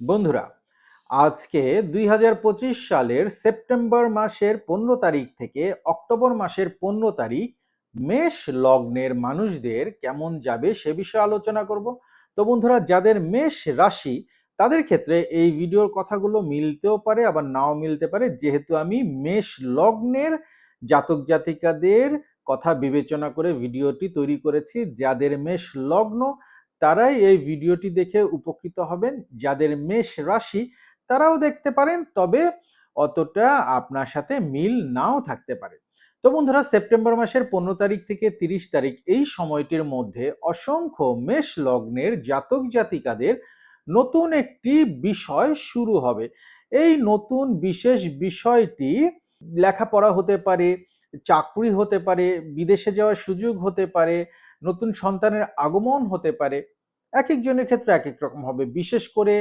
বন্ধুরা, আজকে দুই হাজার পঁচিশ সালের সেপ্টেম্বর মাসের পনেরো তারিখ থেকে অক্টোবর মাসের পনেরো তারিখ মেষ লগ্নের মানুষদের কেমন যাবে সে বিষয়ে আলোচনা করব। তো বন্ধুরা, যাদের মেষ রাশি, তাদের ক্ষেত্রে এই ভিডিওর কথাগুলো মিলতেও পারে, আবার নাও মিলতে পারে। যেহেতু আমি মেষ লগ্নের জাতক জাতিকাদের কথা বিবেচনা করে ভিডিওটি তৈরি করেছি, যাদের মেষ লগ্ন তারাই এই ভিডিওটি দেখে উপকৃত হবেন। যাদের মেষ রাশি, তারাও দেখতে পারেন, তবে অতটা আপনার সাথে মিল নাও থাকতে পারে। তো বন্ধুরা, সেপ্টেম্বর মাসের পনেরো তারিখ থেকে তিরিশ তারিখ এই সময়টির মধ্যে অসংখ্য মেষ লগ্নের জাতক জাতিকাদের নতুন একটি বিষয় শুরু হবে। এই নতুন বিশেষ বিষয়টি লেখাপড়া হতে পারে, চাকরি হতে পারে, বিদেশে যাওয়ার সুযোগ হতে পারে নতুন সন্তানের আগমন হতে পারে। এক একজনের ক্ষেত্রে এক এক রকম হবে। বিশেষ করে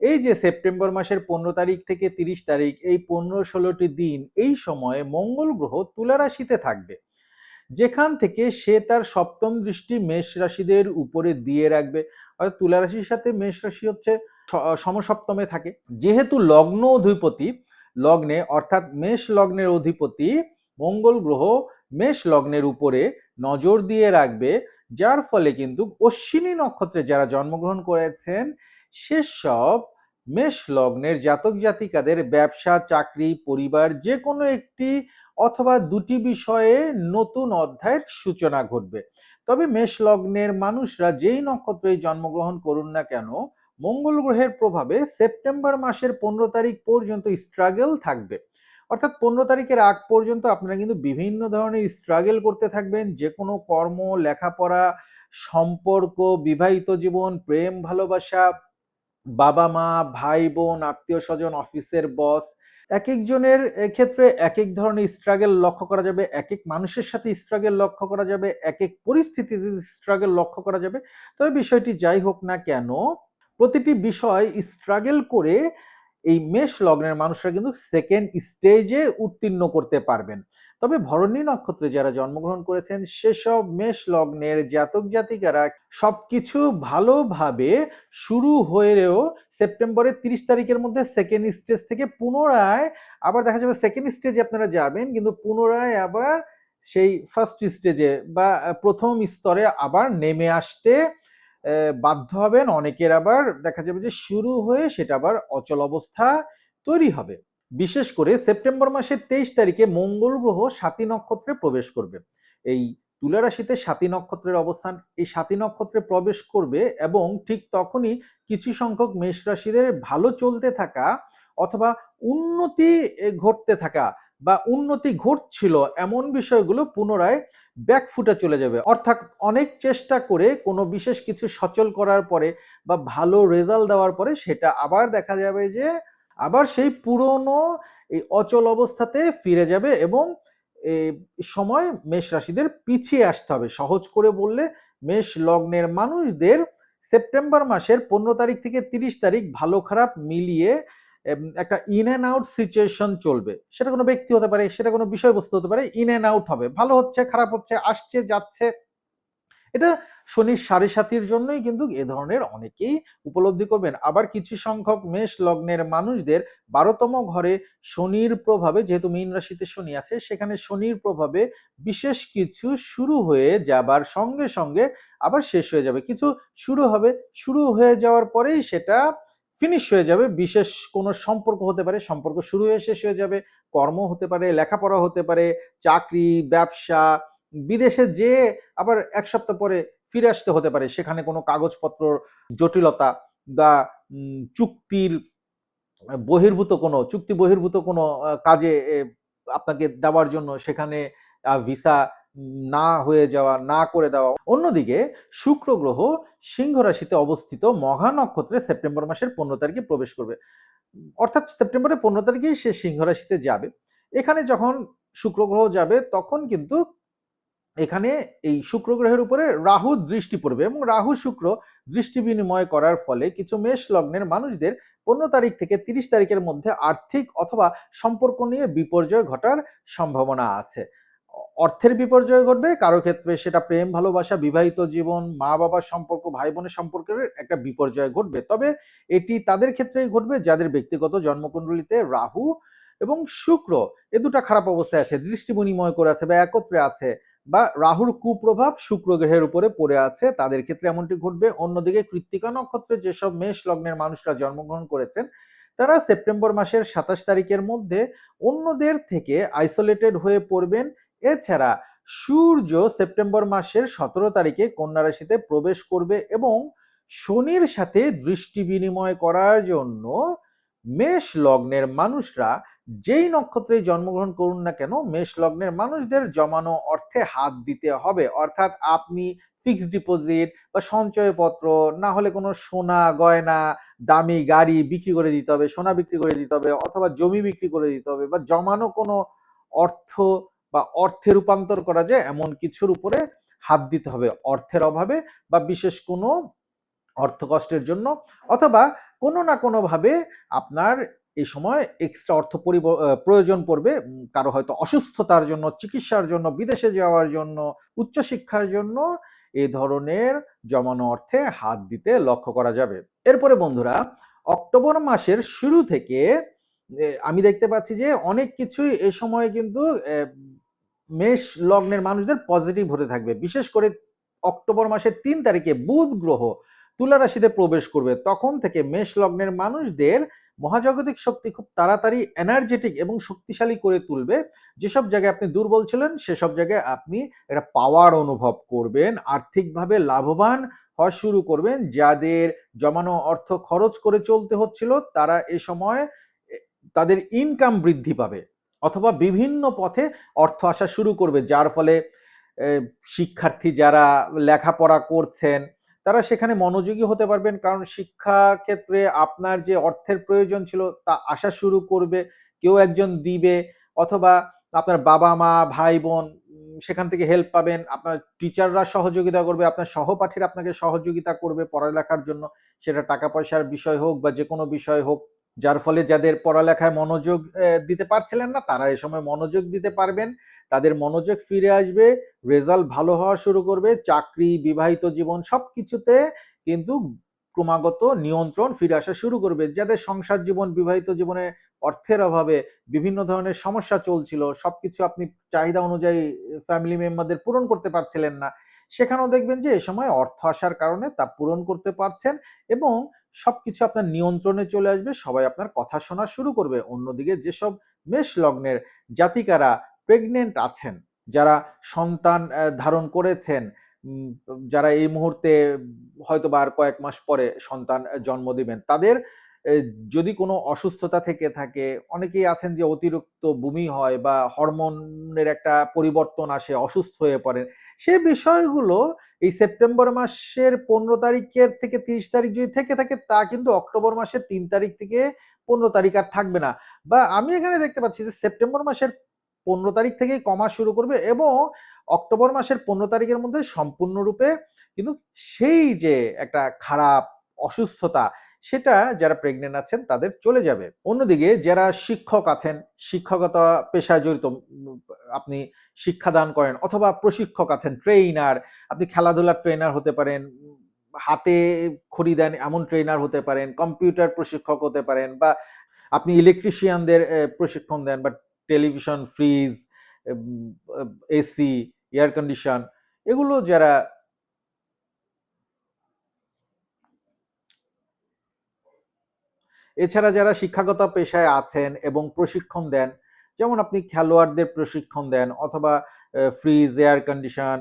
এই যে সেপ্টেম্বর মাসের পনেরো তারিখ থেকে তিরিশ তারিখ, এই পনেরো ষোলোটি দিন, এই সময়ে মঙ্গল গ্রহ তুলা রাশিতে থাকবে। যেখান থেকে সে তার সপ্তম দৃষ্টি মেষ রাশিদের উপরে দিয়ে রাখবে। অর্থাৎ তুলা রাশির সাথে মেষ রাশি হচ্ছে সমসপ্তমে থাকে। যেহেতু লগ্ন অধিপতি লগ্নে, অর্থাৎ মেষ লগ্নের অধিপতি মঙ্গল গ্রহ মেষ লগ্নের উপরে নজর দিয়ে রাখবে, যার ফলে কিন্তু অশ্বিনী নক্ষত্রে যারা জন্মগ্রহণ করেছেন সেসব মেষ লগ্নের জাতক জাতিকাদের ব্যবসা, চাকরি, পরিবার যে কোনো একটি অথবা দুটি বিষয়ে নতুন অধ্যায়ের সূচনা ঘটবে। তবে মেষ লগ্নের মানুষরা যেই নক্ষত্রেই জন্মগ্রহণ করুন না কেন, মঙ্গল গ্রহের প্রভাবে সেপ্টেম্বর মাসের পনেরো তারিখ পর্যন্ত স্ট্রাগল থাকবে। অর্থাৎ পনেরো তারিখের আগ পর্যন্ত আপনারা কিন্তু বিভিন্ন ধরনের স্ট্রাগল করতে থাকবেন, যে কোনো কর্ম, লেখাপড়া, সম্পর্ক, বিবাহিত জীবন, প্রেম, ভালোবাসা, বাবা মা, ভাই বোন, আত্মীয় স্বজন, অফিসের বস এক একজনের ক্ষেত্রে এক এক ধরনের স্ট্রাগল লক্ষ্য করা যাবে, এক এক মানুষের সাথে স্ট্রাগল লক্ষ্য করা যাবে, এক এক পরিস্থিতিতে স্ট্রাগল লক্ষ্য করা যাবে। তবে বিষয়টি যাই হোক না কেন, প্রতিটি বিষয় স্ট্রাগল করে এই মেষ লগ্নের মানুষরা কিন্তু সেকেন্ড স্টেজে উত্তীর্ণ করতে পারবেন। তবে ভরণী নক্ষত্রে যারা জন্মগ্রহণ করেছেন, সেসব মেষ লগ্নের জাতক জাতিকারা সবকিছু ভালোভাবে শুরু হয়েও সেপ্টেম্বরের তিরিশ তারিখের মধ্যে সেকেন্ড স্টেজ থেকে পুনরায় আবার দেখা যাবে সেকেন্ড স্টেজে আপনারা যাবেন, কিন্তু পুনরায় আবার সেই ফার্স্ট স্টেজে বা প্রথম স্তরে আবার নেমে আসতে বাধ্য হবেন। অনেকের আবার দেখা যাবে যে শুরু হয়ে সেটা আবার অচল অবস্থা তৈরি হবে। বিশেষ করে সেপ্টেম্বর মাসের তেইশ তারিখে মঙ্গল গ্রহ সাতী নক্ষত্রে প্রবেশ করবে। এই তুলা রাশিতে সাতী নক্ষত্রের অবস্থান, এই সাতী নক্ষত্রে প্রবেশ করবে এবং ঠিক তখনই কিছু সংখ্যক মেষ রাশিদের ভালো চলতে থাকা অথবা উন্নতি ঘটতে থাকা বা উন্নতি ঘটছিল, এমন বিষয়গুলো পুনরায় ব্যাকফুটে চলে যাবে। অর্থাৎ অনেক চেষ্টা করে কোনো বিশেষ কিছু সচল করার পরে বা ভালো রেজাল্ট দেওয়ার পরে সেটা আবার দেখা যাবে যে আবার সেই পুরনো এই অচল অবস্থাতে ফিরে যাবে এবং সময় মেষ রাশিদের পিছিয়ে আসতে হবে। সহজ করে বললে মেষ লগ্নের মানুষদের সেপ্টেম্বর মাসের পনেরো তারিখ থেকে তিরিশ তারিখ ভালো খারাপ মিলিয়ে একটা ইন অ্যান্ড আউট সিচুয়েশন চলবে। সেটা কোনো ব্যক্তি হতে পারে, সেটা কোনো বিষয়বস্তু হতে পারে ইন অ্যান্ড আউট হবে। ভালো হচ্ছে, খারাপ হচ্ছে, আসছে, যাচ্ছে। এটা শনির সাড়ে সাতির জন্যই কিন্তু এ ধরনের অনেকেই উপলব্ধি করবেন। আবার কিছু সংখ্যক মেষ লগ্নের মানুষদের বারোতম ঘরে শনির প্রভাবে, যেহেতু মীন রাশিতে শনি আছে, সেখানে শনির প্রভাবে বিশেষ কিছু শুরু হয়ে যাবার সঙ্গে সঙ্গে আবার শেষ হয়ে যাবে। কিছু শুরু হবে, শুরু হয়ে যাওয়ার পরেই সেটা ফিনিশ হয়ে যাবে, বিশেষ কোনো সম্পর্ক হতে পারে, সম্পর্ক শুরু হয়ে শেষ হয়ে যাবে, কর্ম হতে পারে, লেখাপড়া হতে পারে, চাকরি, ব্যবসা, বিদেশে যে আবার এক সপ্তাহ পরে ফিরে আসতে হতে পারে, সেখানে কোনো কাগজপত্র, জটিলতা বা চুক্তির বহির্ভূত কোনো, চুক্তি বহির্ভূত কোনো কাজে আপনাকে দেওয়ার জন্য সেখানে ভিসা না হয়ে যাওয়া, না করে দেওয়া। অন্যদিকে শুক্র গ্রহ সিংহ রাশিতে অবস্থিত মহা নক্ষত্রে সেপ্টেম্বর মাসের পনেরো তারিখে প্রবেশ করবে। অর্থাৎ সেপ্টেম্বরের পনেরো তারিখেই সে সিংহ রাশিতে যাবে। এখানে যখন শুক্র গ্রহ যাবে, তখন কিন্তু এখানে এই শুক্র গ্রহের উপরে রাহু দৃষ্টি পড়বে এবং রাহু শুক্র দৃষ্টি বিনিময় করার ফলে কিছু মেষ লগ্নের মানুষদের পনেরো তারিখ থেকে তিরিশ তারিখের মধ্যে আর্থিক অথবা সম্পর্ক নিয়ে বিপর্যয় ঘটার সম্ভাবনা আছে। অর্থের বিপর্যয় ঘটবে, কারও ক্ষেত্রে সেটা প্রেম, ভালোবাসা, বিবাহিত জীবন মা বাবার সম্পর্ক ভাই বোনের সম্পর্কের একটা বিপর্যয় ঘটবে। তবে এটি তাদের ক্ষেত্রেই ঘটবে, যাদের ব্যক্তিগত জন্মকুণ্ডলিতে রাহু এবং শুক্র এ দুটা খারাপ অবস্থায় আছে দৃষ্টি বিনিময় করে আছে বা একত্রে আছে বা রাহুর কুপ্রভাব শুক্র গ্রহের উপরে পড়ে আছে, তাদের ক্ষেত্রে এমনটি ঘটবে। অন্যদিকে কৃত্তিকা নক্ষত্রে যেসব মেষ লগ্নের মানুষরা জন্মগ্রহণ করেছেন, তারা সেপ্টেম্বর মাসের সাতাশ তারিখের মধ্যে অন্যদের থেকে আইসোলেটেড হয়ে পড়বেন এছাড়া সূর্য সেপ্টেম্বর মাসের সতেরো তারিখে কন্যা রাশিতে প্রবেশ করবে এবং শনির সাথে দৃষ্টি বিনিময় করার জন্য মেষ লগ্নের মানুষরা যেই নক্ষত্রে জন্মগ্রহণ করুন না কেন, মেষ লগ্নের মানুষদের জমানো অর্থে হাত দিতে হবে। অর্থাৎ আপনি ফিক্সড ডিপোজিট বা সঞ্চয়পত্র, না হলে কোনো সোনা, গয়না, দামি গাড়ি বিক্রি করে দিতে হবে, সোনা বিক্রি করে দিতে হবে অথবা জমি বিক্রি করে দিতে হবে বা জমানো কোনো অর্থ বা অর্থে রূপান্তর করা যায়, এমন কিছুর উপরে হাত দিতে হবে। অর্থের অভাবে বা বিশেষ কোনো অর্থ কষ্টের জন্য, অথবা কোনো না কোনোভাবে আপনার এই সময় এক্সট্রা অর্থ প্রয়োজন পড়বে। কারও হয়তো অসুস্থতার জন্য, চিকিৎসার জন্য, বিদেশে যাওয়ার জন্য, উচ্চশিক্ষার জন্য এই ধরনের জমানো অর্থে হাত দিতে লক্ষ্য করা যাবে। এরপরে বন্ধুরা, অক্টোবর মাসের শুরু থেকে আমি দেখতে পাচ্ছি যে অনেক কিছুই এ সময় কিন্তু মেষ লগ্নের মানুষদের পজিটিভ হতে থাকবে। বিশেষ করে অক্টোবর মাসের তিন তারিখে বুধ গ্রহ তুলা রাশিতে প্রবেশ করবে। তখন থেকে মেষ লগ্নের মানুষদের মহাজাগতিক শক্তি খুব তাড়াতাড়ি এনার্জেটিক এবং শক্তিশালী করে তুলবে। যেসব জায়গায় আপনি দুর্বল ছিলেন, সেসব জায়গায় আপনি একটা পাওয়ার অনুভব করবেন, আর্থিকভাবে লাভবান হওয়া শুরু করবেন। যাদের জমানো অর্থ খরচ করে চলতে হচ্ছিল, তারা এ সময় তাদের ইনকাম বৃদ্ধি পাবে। অথবা বিভিন্ন পথে অর্থ আসা শুরু করবে, যার ফলে শিক্ষার্থী যারা লেখাপড়া করছেন, তারা সেখানে মনোযোগী হতে পারবেন। কারণ শিক্ষা ক্ষেত্রে আপনার যে অর্থের প্রয়োজন ছিল, তা আসা শুরু করবে, কেউ একজন দিবে, অথবা আপনার বাবা মা ভাই বোন সেখান থেকে হেল্প পাবেন। আপনার টিচাররা সহযোগিতা করবে, আপনার সহপাঠীরা আপনাকে সহযোগিতা করবে পড়ালেখার জন্য। সেটা টাকা পয়সার বিষয় হোক বা যে কোনো বিষয় হোক যার ফলে যাদের পড়ালেখায় মনোযোগ দিতে পারছিলেন না, তারা এ সময় মনোযোগ দিতে পারবেন। তাদের মনোযোগ ফিরে আসবে, রেজাল্ট ভালো হওয়া শুরু করবে, চাকরি, বিবাহিত জীবন সব কিছুতে কিন্তু ক্রমাগত নিয়ন্ত্রণ ফিরে আসা শুরু করবে। যাদের সংসার জীবন, বিবাহিত জীবনে অর্থের অভাবে বিভিন্ন ধরনের সমস্যা চলছিল, সবকিছু আপনি চাহিদা অনুযায়ী ফ্যামিলি মেম্বারদের পূরণ করতে পারছিলেন না সেখানেও দেখবেন যে এ সময় অর্থ আসার কারণে তা পূরণ করতে পারছেন এবং সবকিছু আপনার নিয়ন্ত্রণে চলে আসবে, সবাই আপনার কথা শোনা শুরু করবে। অন্যদিকে যেসব মেষ লগ্নের জাতিকারা প্রেগনেন্ট আছেন, যারা সন্তান ধারণ করেছেন যারা এই মুহূর্তে হয়তো বা আর কয়েক মাস পরে সন্তান জন্ম দিবেন, তাদের যদি কোনো অসুস্থতা থেকে থাকে, অনেকেই আছেন যে অতিরিক্ত বমি হয় বা হরমোনের একটা পরিবর্তন আসে, অসুস্থ হয়ে পড়েন, সে বিষয়গুলো এই সেপ্টেম্বর মাসের পনেরো তারিখের থেকে তিরিশ তারিখ যদি থেকে থাকে, তা কিন্তু অক্টোবর মাসের তিন তারিখ থেকে পনেরো তারিখ আর থাকবে না। বা আমি এখানে দেখতে পাচ্ছি যে সেপ্টেম্বর মাসের পনেরো তারিখ থেকেই কমা শুরু করবে এবং অক্টোবর মাসের পনেরো তারিখের মধ্যে সম্পূর্ণরূপে কিন্তু সেই যে একটা খারাপ অসুস্থতা সেটা যারা প্রেগনেন্ট আছেন তাদের চলে যাবে। অন্যদিকে যারা শিক্ষক আছেন, শিক্ষকতা পেশায় জড়িত আপনি শিক্ষাদান করেন অথবা প্রশিক্ষক আছেন ট্রেইনার আপনি খেলাধুলার ট্রেনার হতে পারেন, হাতে খড়ি দেন এমন ট্রেনার হতে পারেন কম্পিউটার প্রশিক্ষক হতে পারেন বা আপনি ইলেকট্রিশিয়ানদের প্রশিক্ষণ দেন বা television fridge AC air condition এগুলো যারা এছাড়া যারা শিক্ষাগত পেশায় আছেন এবং প্রশিক্ষণ দেন, যেমন আপনি খেলোয়াড়দের প্রশিক্ষণ দেন অথবা ফ্রিজ এয়ার কন্ডিশন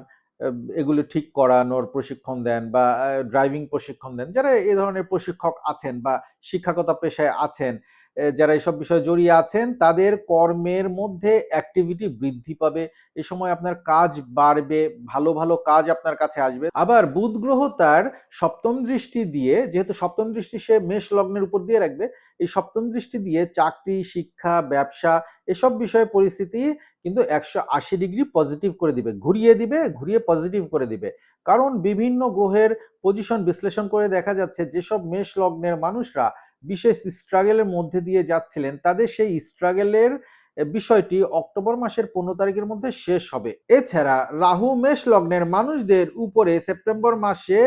এগুলো ঠিক করানোর প্রশিক্ষণ দেন বা ড্রাইভিং প্রশিক্ষণ দেন, যারা এ ধরনের প্রশিক্ষক আছেন বা শিক্ষাগত পেশায় আছেন যারা এসব বিষয়ে জড়িয়ে আছেন, তাদের কর্মের মধ্যে অ্যাক্টিভিটি বৃদ্ধি পাবে। এ সময় আপনার কাজ বাড়বে, ভালো ভালো কাজ আপনার কাছে আসবে। আবার বুধ গ্রহ তার সপ্তম দৃষ্টি দিয়ে, যেহেতু সপ্তম দৃষ্টি সে মেষ লগ্নের উপর দিয়ে রাখবে, এই সপ্তম দৃষ্টি দিয়ে চাকরি, শিক্ষা, ব্যবসা, এসব বিষয়ে পরিস্থিতি কিন্তু একশো আশি ডিগ্রি পজিটিভ করে দিবে। ঘুরিয়ে দিবে, ঘুরিয়ে পজিটিভ করে দিবে। কারণ বিভিন্ন গ্রহের পজিশন বিশ্লেষণ করে দেখা যাচ্ছে, যেসব মেষ লগ্নের মানুষরা বিশেষ স্ট্রাগেলের মধ্যে দিয়ে যাচ্ছিলেন, তাদের সেই স্ট্রাগেলের বিষয়টি অক্টোবর মাসের পনেরো তারিখের মধ্যে শেষ হবে। এছাড়া রাহু, মেষ লগ্নের মানুষদের উপরে সেপ্টেম্বর মাসে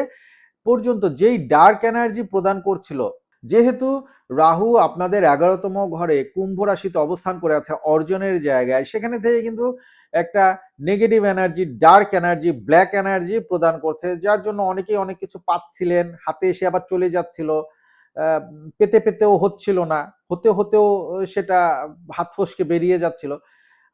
পর্যন্ত যেই ডার্ক এনার্জি প্রদান করছিল, যেহেতু রাহু আপনাদের এগারোতম ঘরে কুম্ভ রাশিতে অবস্থান করে আছে অর্জনের জায়গায়, সেখানে থেকে কিন্তু একটা negative energy dark energy black energy প্রদান করছে, যার জন্য অনেকেই অনেক কিছু পাচ্ছিলেন, হাতে এসে আবার চলে যাচ্ছিল। পেতে পেতেও হচ্ছিল না, হতে হতেও সেটা হাত ফসকে বেরিয়ে যাচ্ছিল।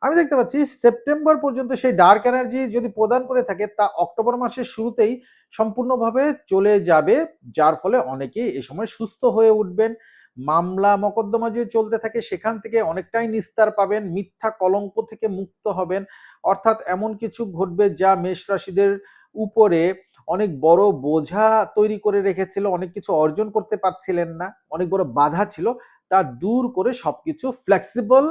আমি দেখতে পাচ্ছি সেপ্টেম্বর পর্যন্ত সেই ডার্ক এনার্জি যদি প্রদান করে থাকে, তা অক্টোবর মাসের শুরুতেই সম্পূর্ণভাবে চলে যাবে। যার ফলে অনেকেই এ সময় সুস্থ হয়ে উঠবেন, মামলা মকদ্দমা যদি চলতে থাকে, সেখান থেকে অনেকটাই নিস্তার পাবেন, মিথ্যা কলঙ্ক থেকে মুক্ত হবেন। অর্থাৎ এমন কিছু ঘটবে যা মেষ রাশিদের উপরে অনেক বড় বোঝা তৈরি করে রেখেছিল, অনেক কিছু অর্জন করতে পারছিলেন না, অনেক বড় বাধা ছিল, তা দূর করে সবকিছু ফ্লেক্সিবল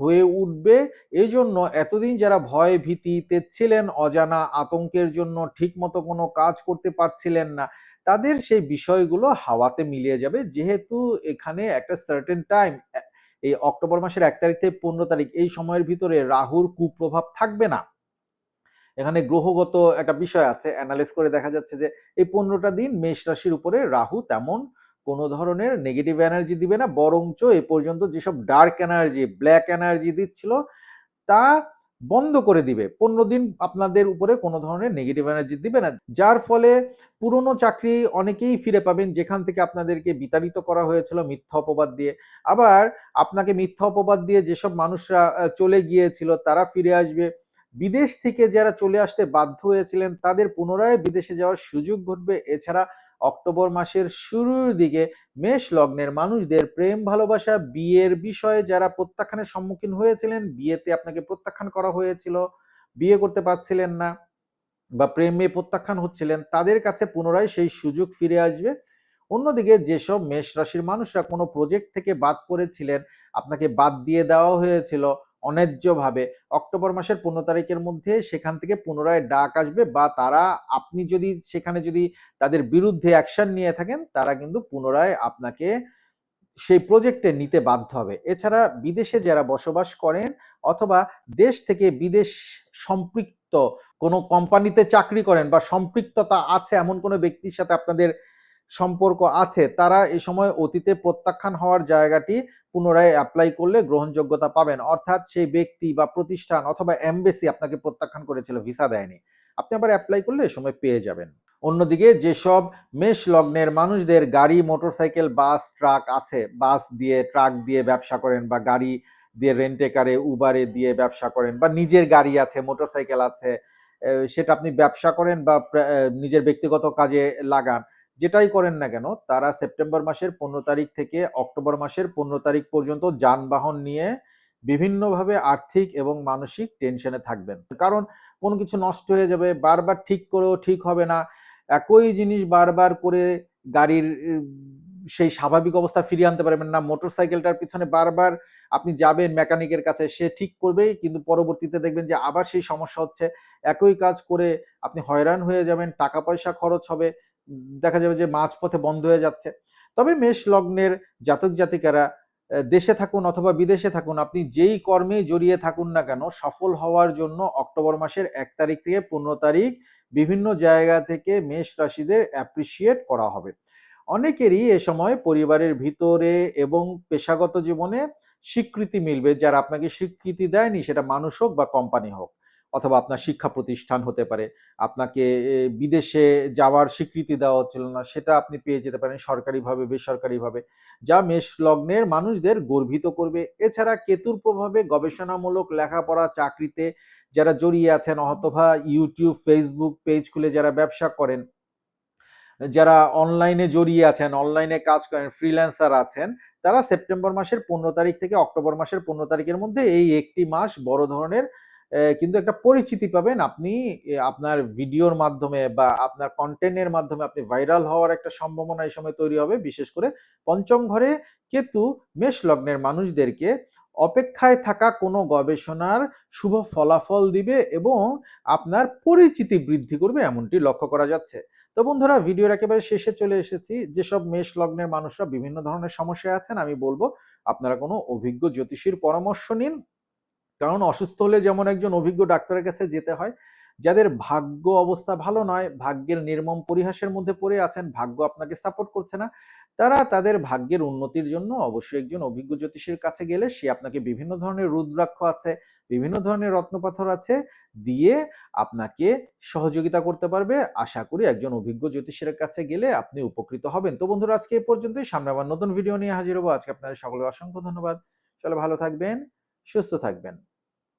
হয়ে উঠবে। এই জন্য এতদিন যারা ভয় ভীতিতে ছিলেন, অজানা আতঙ্কের জন্য ঠিকমতো কোনো কাজ করতে পারছিলেন না, তাদের সেই বিষয়গুলো হাওয়াতে মিলিয়ে যাবে। যেহেতু এখানে একটা সার্টেন টাইম এই অক্টোবর মাসের এক তারিখ থেকে পনেরো তারিখ, এই সময়ের ভিতরে রাহুর কুপ্রভাব থাকবে না। এখানে গ্রহগত একটা বিষয় আছে অ্যানালাইজ করে দেখা যাচ্ছে যে এই পনেরোটা দিন মেষ রাশির উপরে রাহু তেমন কোনো ধরনের নেগেটিভ এনার্জি দিবে না, বরঞ্চ এ পর্যন্ত যেসব ডার্ক এনার্জি ব্ল্যাক এনার্জি দিচ্ছিল, তা বন্ধ করে দিবে। পনেরো দিন আপনাদের উপরে কোনো ধরনের নেগেটিভ এনার্জি দিবে না, যার ফলে পুরনো চাকরি অনেকেই ফিরে পাবেন, যেখান থেকে আপনাদেরকে বিতাড়িত করা হয়েছিল মিথ্যা অপবাদ দিয়ে। আবার আপনাকে মিথ্যা অপবাদ দিয়ে যেসব মানুষরা চলে গিয়েছিল, তারা ফিরে আসবে। বিদেশ থেকে যারা চলে আসতে বাধ্য হয়েছিলেন, তাদের পুনরায় বিদেশে যাওয়ার সুযোগ ঘটবে। এছাড়া অক্টোবর মাসের শুরুর দিকে মেষ লগ্নের মানুষদের প্রেম, ভালোবাসা, বিয়ের বিষয়ে যারা প্রত্যাখ্যানের সম্মুখীন হয়েছিলেন, বিয়েতে আপনাকে প্রত্যাখ্যান করা হয়েছিল, বিয়ে করতে পারছিলেন না বা প্রেমে প্রত্যাখ্যান হচ্ছিলেন, তাদের কাছে পুনরায় সেই সুযোগ ফিরে আসবে। অন্যদিকে যেসব মেষ রাশির মানুষরা কোনো প্রজেক্ট থেকে বাদ পড়েছিলেন, আপনাকে বাদ দিয়ে দেওয়া হয়েছিল অন্যায্যভাবে অক্টোবর মাসের পনেরো তারিখের মধ্যে সেখান থেকে পুনরায় ডাক আসবে বা তারা আপনি যদি সেখানে যদি তাদের বিরুদ্ধে অ্যাকশন নিয়ে থাকেন, তারা কিন্তু পুনরায় আপনাকে সেই প্রজেক্টে নিতে বাধ্য হবে। এছাড়া বিদেশে যারা বসবাস করেন অথবা দেশ থেকে বিদেশ সম্পৃক্ত কোনো কোম্পানিতে চাকরি করেন বা সম্পৃক্ততা আছে এমন কোনো ব্যক্তির সাথে আপনাদের সম্পর্ক আছে, তারা এই সময় অতীতে প্রত্যাখ্যান হওয়ার জায়গাটি পুনরায় অ্যাপ্লাই করলে গ্রহণযোগ্যতা পাবেন। অর্থাৎ সেই ব্যক্তি বা প্রতিষ্ঠান অথবা এমবেসি আপনাকে প্রত্যাখ্যান করেছিল, ভিসা দেয়নি। আপনি আবার অ্যাপ্লাই করলে এ সময় পেয়ে যাবেন। অন্যদিকে যেসব মেষ লগ্নের মানুষদের গাড়ি, মোটরসাইকেল, বাস, ট্রাক আছে, বাস দিয়ে, ট্রাক দিয়ে ব্যবসা করেন বা গাড়ি দিয়ে রেন্টে কারে উবারে দিয়ে ব্যবসা করেন বা নিজের গাড়ি আছে, মোটরসাইকেল আছে সেটা আপনি ব্যবসা করেন বা নিজের ব্যক্তিগত কাজে লাগান যেটাই করেন না কেন, তারা সেপ্টেম্বর মাসের পনেরো তারিখ থেকে অক্টোবর মাসের পনেরো তারিখ পর্যন্ত যানবাহন নিয়ে বিভিন্নভাবে আর্থিক এবং মানসিক টেনশনে থাকবেন। কারণ কোনো কিছু নষ্ট হয়ে যাবে, বারবার ঠিক করেও ঠিক হবে না, একই জিনিস বারবার করে গাড়ির সেই স্বাভাবিক অবস্থা ফিরিয়ে আনতে পারবেন না মোটর সাইকেলটার পিছনে বারবার আপনি যাবেন মেকানিকের কাছে, সে ঠিক করবে, কিন্তু পরবর্তীতে দেখবেন যে আবার সেই সমস্যা হচ্ছে, একই কাজ করে আপনি হয়রান হয়ে যাবেন, টাকা পয়সা খরচ হবে দেখা যাবে যে মাঝপথে বন্ধ হয়ে যাচ্ছে। তবে মেষ লগ্নের জাতক জাতিকারা দেশে থাকুন অথবা বিদেশে থাকুন, আপনি যেই কর্মে জড়িয়ে থাকুন না কেন, সফল হওয়ার জন্য অক্টোবর মাসের এক তারিখ থেকে পনেরো তারিখ বিভিন্ন জায়গা থেকে মেষ রাশিদের অ্যাপ্রিসিয়েট করা হবে। অনেকেরই এ সময় পরিবারের ভিতরে এবং পেশাগত জীবনে স্বীকৃতি মিলবে, যারা আপনাকে স্বীকৃতি দেয়নি, সেটা মানুষ হোক বা কোম্পানি হোক। অথবা আপনার শিক্ষা প্রতিষ্ঠান হতে পারে। আপনাকে বিদেশে যাওয়ার স্বীকৃতি দেওয়া হচ্ছিল না, সেটা আপনি পেয়ে যেতে পারেন সরকারিভাবে, বেসরকারিভাবে, যা মেষ লগ্নের মানুষদের গর্বিত করবে। এছাড়া কেতুর প্রভাবে গবেষণামূলক লেখাপড়া, চাকরিতে যারা জড়িয়ে আছেন অথবা ইউটিউব ফেসবুক পেজ খুলে যারা ব্যবসা করেন, যারা অনলাইনে জড়িয়ে আছেন অনলাইনে কাজ করেন ফ্রিল্যান্সার আছেন, তারা সেপ্টেম্বর মাসের পনেরো তারিখ থেকে অক্টোবর মাসের পনেরো তারিখের মধ্যে এই একটি মাস বড় ধরনের কিন্তু একটা পরিচিতি পাবেন। আপনি আপনার ভিডিওর মাধ্যমে বা আপনার কন্টেন্টের মাধ্যমে আপনি ভাইরাল হওয়ার একটা সম্ভাবনা এই সময় তৈরি হবে। বিশেষ করে পঞ্চম ঘরে কেতু মেষ লগ্নের মানুষদেরকে অপেক্ষায় থাকা কোনো গবেষণার শুভ ফলাফল দিবে এবং আপনার পরিচিতি বৃদ্ধি করবে এমনটি লক্ষ্য করা যাচ্ছে। তো বন্ধুরা, ভিডিওর একেবারে শেষে চলে এসেছি। যেসব মেষ লগ্নের মানুষরা বিভিন্ন ধরনের সমস্যায় আছেন, আমি বলব, আপনারা কোনো অভিজ্ঞ জ্যোতিষীর পরামর্শ নিন। কারণ অসুস্থ হলে যেমন একজন অভিজ্ঞ ডাক্তারের কাছে যেতে হয়, যাদের ভাগ্য অবস্থা ভালো নয়, ভাগ্যের নির্মম পরিহাসের মধ্যে পড়ে আছেন, ভাগ্য আপনাকে সাপোর্ট করছে না, তারা তাদের ভাগ্যের উন্নতির জন্য অবশ্যই একজন অভিজ্ঞ জ্যোতিষীর কাছে গেলে সে আপনাকে বিভিন্ন ধরনের রুদ্রাক্ষ আছে, বিভিন্ন ধরনের রত্নপাথর আছে, দিয়ে আপনাকে সহযোগিতা করতে পারবে। আশা করি একজন অভিজ্ঞ জ্যোতিষীর কাছে গেলে আপনি উপকৃত হবেন। তো বন্ধুরা, আজকে এই পর্যন্তই। সামনে আবার নতুন ভিডিও নিয়ে হাজির হব। আজকে আপনাদের সকলে অসংখ্য ধন্যবাদ। চলো ভালো থাকবেন, সুস্থ থাকবেন।